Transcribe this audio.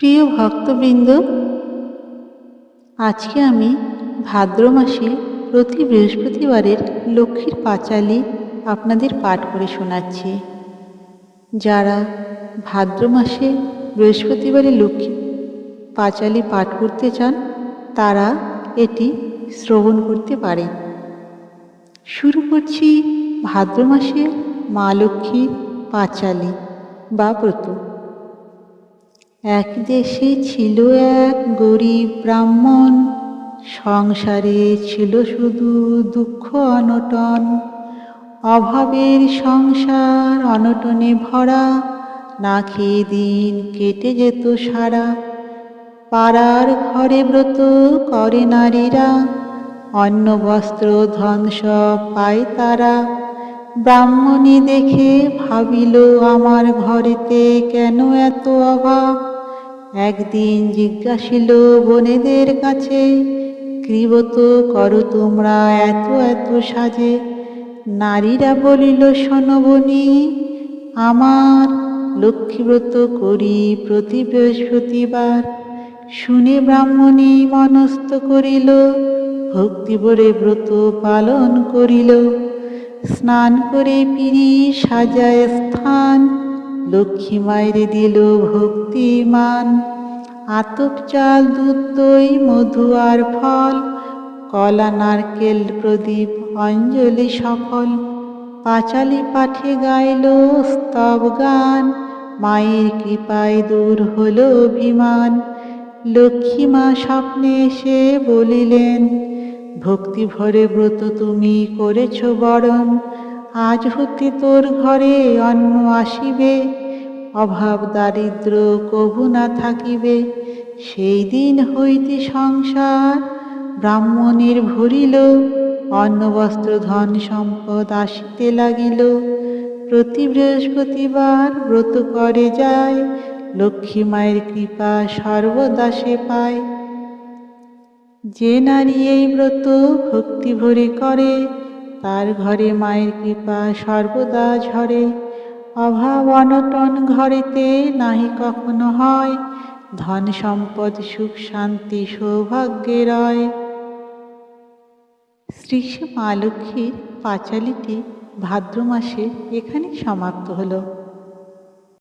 প্রিয় ভক্তবৃন্দ, আজকে আমি ভাদ্র মাসে প্রতি বৃহস্পতিবারের লক্ষ্মীর পাঁচালি আপনাদের পাঠ করে শোনাচ্ছি। যারা ভাদ্র মাসে বৃহস্পতিবারে লক্ষ্মী পাঁচালি পাঠ করতে চান, তারা এটি শ্রবণ করতে পারে। শুরু করছি ভাদ্র মাসে মা লক্ষ্মীর পাঁচালি বা ব্রত। এক দেশে ছিল এক গরিব ব্রাহ্মণ। সংসারে ছিল শুধু দুঃখ অনটন। অভাবের সংসার অনটনে ভরা, না খেয়ে দিন কেটে যেত সারা। পাড়ার ঘরে ব্রত করে নারীরা, অন্ন, বস্ত্র, ধন সব পায় তারা। ব্রাহ্মণী দেখে ভাবিল, আমার ঘরেতে কেন এত অভাব? একদিন জিজ্ঞাসিল বনেদের কাছে কৃবত করো তোমরা এত এত সাজে? নারীরা বলিল শোনবনি আমার লক্ষ্মীব্রত করি প্রতি বৃহস্পতিবার। শুনে ব্রাহ্মণী মনস্থ করিল, ভক্তিভরে ব্রত পালন করিল। স্নান করে পিড়ি সাজায় স্থান লক্ষ্মী মায়েরে দিল ভক্তিমান। আতপ চাল, দুধ, দই, মধু আর ফল, কলা, নারকেল, প্রদীপ, অঞ্জলি সফল। পাঁচালি পাঠে গাইল স্তব গান, মায়ের কৃপায় দূর হলো অভিমান। লক্ষ্মী মা স্বপ্নে এসে বলিলেন, ভক্তি ভরে ব্রত তুমি করেছ বরণ আজ হতে তোর ঘরে অন্ন আসিবে, অভাব দারিদ্র কভু না থাকিবে। সেই দিন হইতে সংসার ব্রাহ্মণের ভরিল অন্ন বস্ত্র ধন সম্পদ আসিতে লাগিল। প্রতি বৃহস্পতিবার ব্রত করে যায়, লক্ষ্মী মায়ের কৃপা সর্বদাসে পায়। যে নারী এই ব্রত ভক্তি ভরে করে তার ঘরে মায়ের কৃপা সর্বদা ঝরে। অভাব অনটন ঘরেতে নাহি কখনো হয়। ধন সম্পদ, সুখ শান্তি সৌভাগ্যের রয়। শ্রী মা লক্ষ্মীর পাঁচালিটি ভাদ্র মাসে এখানে সমাপ্ত হলো।